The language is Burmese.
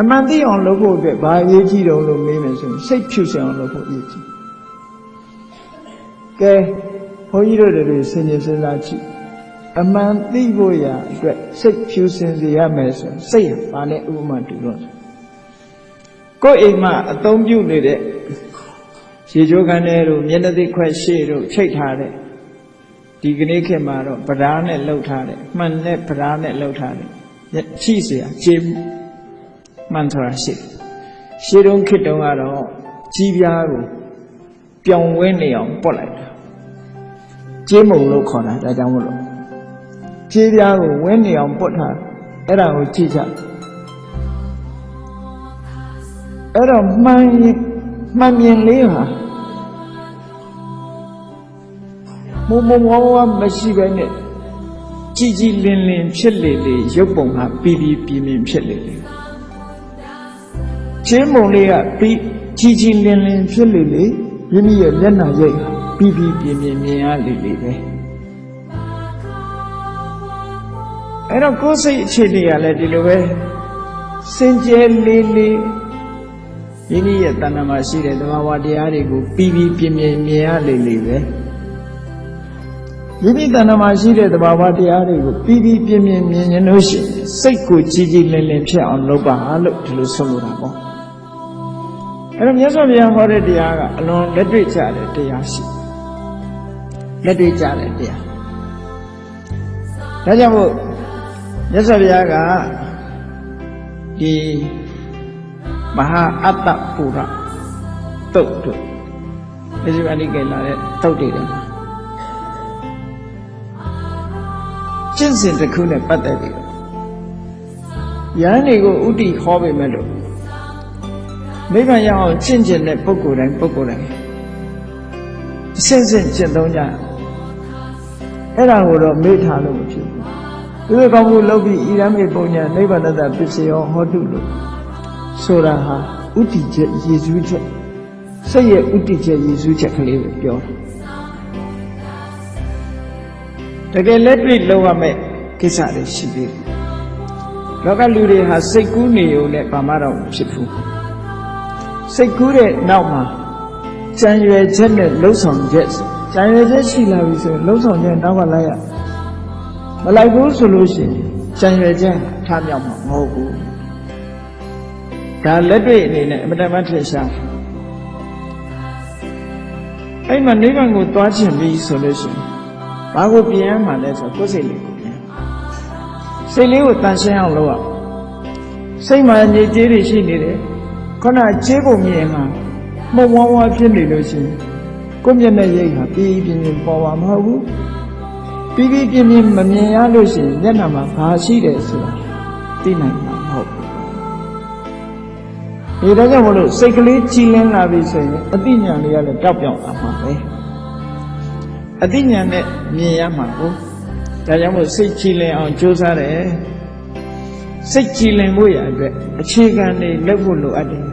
အမှန်သိအောင်လုပ်ဖို့အတွက်ဘာအရေးကြီးတုံးလို့မေးမယ်ဆိုရင်စိတ်ဖြူစင်အောင်လုပ်ဖို့အရေးကြီးကဲဘုန်းကြီးတို့တွေစဉ်းကျင်စဉ်းစားကြည့်အမှန်သိဖို့ရအတွက်စိတ်ဖြူစင်စေရမယ်ဆိုရင်စိတ်ဟာဘာနဲ့ဥပမာတူလို့လဲကိုယ်အိမ်မှာအသုံးပြုနေတဲ့ရေချိုးခန်းထဲတို့မျက်နှာသိခွက်ရှေ့တို့ချိတ်ထားတဲ့ဒီကနေ့ခေတ်မှာတော့ဗဓာနဲ့လှုပ်ထားတယ်မှန်နဲ့ဗဓာနဲ့လှုပ်ထားတယ်ချိเสียခြေ မှန်ဆိုတာရှိတယ်ရှေးတုန်းခေတ်တုန်းကတော့ကြီးပြားကိုပြောင်းဝဲနေအောင်ပုတ်လိုက်တာကျေးမုံလို့ခေါ်တာဒါကြောင့်မလို့ကျေးပြားကိုဝဲနေအောင်ပုတ်ထားအဲ့ဒါကိုကြည့်ကြအဲ့တော့မှန်ရင်မှန်မြင်လေးဟာမုံမုံဝါဝါမရှိပဲနဲ့ကြည်ကြည်လင်လင်ဖြစ်လေလေရုပ်ပုံဟာပြီးပြီးပြင်းပြင်းဖြစ်လေလေ ချင်းမုံလေးကပြီးကြည်ကြည်လင်လင်ဖြစ်လေလေမိမိရဲ့မျက်နှာရိပ်ဟာပြီးပြီးပြင်းပြင်းမြင်ရလေလေပဲအဲ့တော့ကိုယ်စိတ်အခြေအနေကလည်းဒီလိုပဲစင်ကြယ်လေးလေးမိမိရဲ့တဏ္ဍာမှာရှိတဲ့သဘာဝတရားတွေကိုပြီးပြီးပြင်းပြင်းမြင်ရလေလေပဲမိမိတဏ္ဍာမှာရှိတဲ့သဘာဝတရားတွေကိုပြီးပြီးပြင်းပြင်းမြင်ရင်လို့ရှိရင်စိတ်ကိုကြည်ကြည်လင်လင်ဖြစ်အောင်လုပ်ပါလို့ဒီလိုဆုံးလို့တာပေါ့ အဲ့တော့မြတ်စွာဘုရားဟောတဲ့တရားကအလွန်လက်တွေ့ကျတဲ့တရားရှိလက်တွေ့ကျတဲ့တရားဒါကြောင့်မို့မြတ်စွာဘုရားကဒီမဟာအတ္တပူရတုတ်တို့ဒီလိုအနိကေလာတဲ့တုတ်တွေတယ်မှာကျင့်စဉ်တစ်ခုနဲ့ပတ်သက်ပြီးတော့ယန္တိကိုဥတီဟောပေမဲ့လို့ နိဗ္ဗာန်ရအောင်ကျင့်ကျင်တဲ့ပုဂ္ဂိုလ်တိုင်းပုဂ္ဂိုလ်တိုင်းအစဉ်စဉ်ကျင့်သုံးကြအဲ့ဒါကိုတော့မေ့ထားလို့မဖြစ်ဘူးသူတို့ကောင်းမှုလုပ်ပြီးဣရမေပုံညာနိဗ္ဗာန်တ္တပစ္စယောဟောတုလို့ဆိုတာဟာဥတီချက်ရည်စူးချက်စိတ်ရဲ့ဥတီချက်ရည်စူးချက်ကလေးပဲပြောတယ်တကယ်လက်တွေ့လုပ်ရမယ့်ကိစ္စတွေရှိသေးတယ်လောကလူတွေဟာစိတ်ကူးနေုံနဲ့ဘာမှတော့မဖြစ်ဘူး စိတ်ကူးတဲ့နောက်မှာကြံရွယ်ချက်နဲ့လှုပ်ဆောင်ချက်ကြံရွယ်ချက်ရှိလာပြီဆိုရင်လှုပ်ဆောင်ချက်နောက်ကလိုက်ရမလိုက်ဘူးဆိုလို့ရှိရင်ကြံရွယ်ချက်ထားမြောက်မှာမဟုတ်ဘူးဒါလက်တွေ့အနေနဲ့အမတမထင်ရှားအဲ့မှာနိဗ္ဗာန်ကိုသွားခြင်းပြီဆိုလို့ရှိရင်ဘာကိုပြင်ရမှာလဲဆိုတော့ကိုယ်စိတ်လေးကိုပြင်စိတ်လေးကိုတန်ရှင်းအောင်လုပ်ရစိတ်မှာညစ်ကြေးတွေရှိနေတယ် ခုနကြေးပုံမြင်မှာမှုံဝါးဝါးဖြစ်နေလို့ရှိရင်ကိုယ့်မျက်နှာရိပ်ဟာပြီးပြင်းပြင်းပေါ်ပါမဟုတ်ဘူးပြီးပြီးပြင်းပြင်းမမြင်ရလို့ရှိရင်မျက်နှာမှာဘာရှိတယ်ဆိုတာသိနိုင်မှာမဟုတ်ဘူးဒီတော့ကြောင့်မလို့စိတ်ကလေးကြည်လင်းလာပြီဆိုရင်အသိဉာဏ်လေးကလည်းတောက်ပြောင်လာမှာပဲအသိဉာဏ်နဲ့မြင်ရမှာကိုဒါကြောင့်မို့စိတ်ကြည်လင်အောင်ကြိုးစားတယ် စိတ်ကြည်လင်ဖို့ရအတွက်အခြေခံတွေလုပ်ဖို့လိုအပ်တယ်